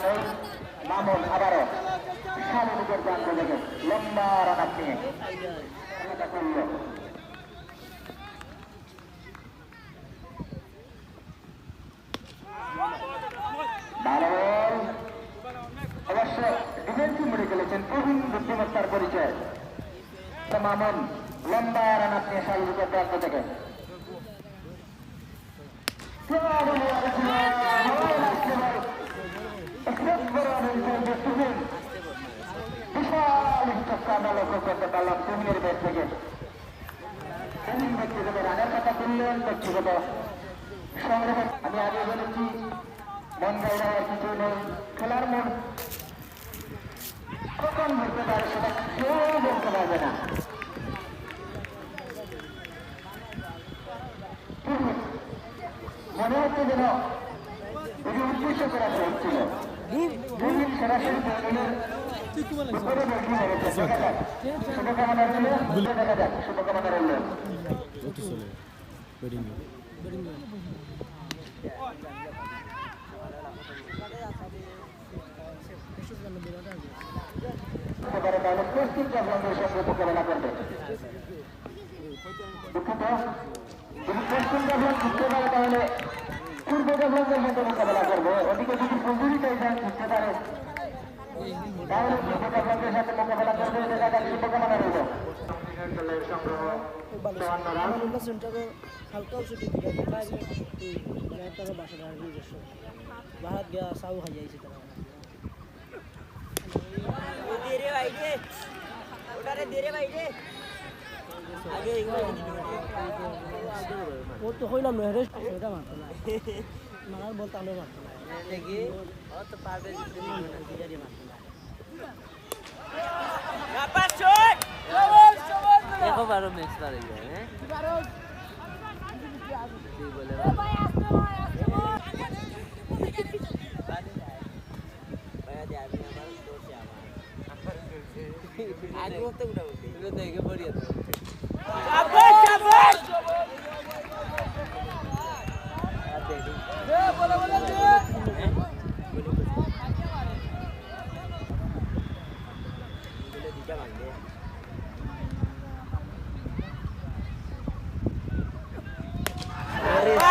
সেই মামুন আবারও বিশাল নিজের যান দেখে লম্বা রানার নিয়ে করল। অবশ্য ডিফেন্সিভ মোড়ে খেলেছেন প্রবীণ বুদ্ধিমত্তার পরিচয়। মামুন লম্বা রান আপনি শারীরিকের প্রান্ত থেকে। থেকে। তুমি ব্যক্তিগত রানের কথা বললেন ব্যক্তিগত সংগ্রহ আমি আগে বলেছি মন গাইবার কিছু নেই। খেলার মন কখন বলতে পারে সেটা কেউ বলতে পারবে না। মনে হচ্ছে যেন এটি উদ্দেশ্য করা হচ্ছিল। দুদিন সরাসরি তাহলে পূর্ব জাফলঙ্গের সঙ্গে মোকাবেলা করবে ওদিকে যদি পুজুরি টাইটান জিততে পারে হালকা ওষুধ তারা বাসাটা আর নিজস্ব বাহাত গিয়া চাউ খাই যাইছে তারা ও তো হইলাম রেস্ট মারার বলতে আমরা মারতো না। দেখি তো বারো ম্যাচ পারে হ্যাঁ বলে আগে করতে উঠা উঠি দেখে পড়িয়ে অনুভূতি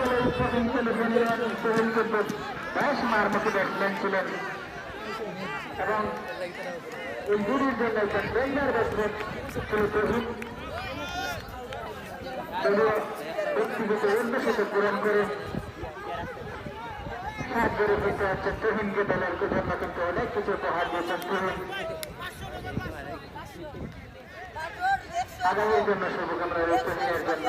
বলে প্রথম সেমিফাইনাল সোহেল কুদ্দুস বেশ মারমুখী ব্যাটসম্যান ছিলেন এবং ইঞ্জুরির জন্য একজন ডেঞ্জার ব্যাটসম্যান ছিল তহিদ তবুও ব্যক্তিগত উদ্দেশ্যকে পূরণ করে সাত করে ফিরতে হচ্ছে তহিনকে দলের জন্য কিন্তু অনেক কিছু উপহার দিয়েছেন তহিন আগামীর জন্য শুভকামনা রয়েছে জন্য